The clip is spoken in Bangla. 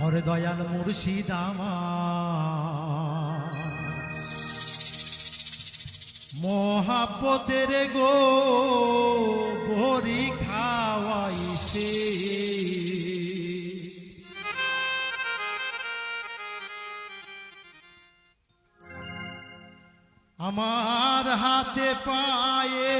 হরে দয়াল মুর্শিদ আমার। মহাপতের গো ভরি খাওয়াইছে। আমার হাতে পায়ে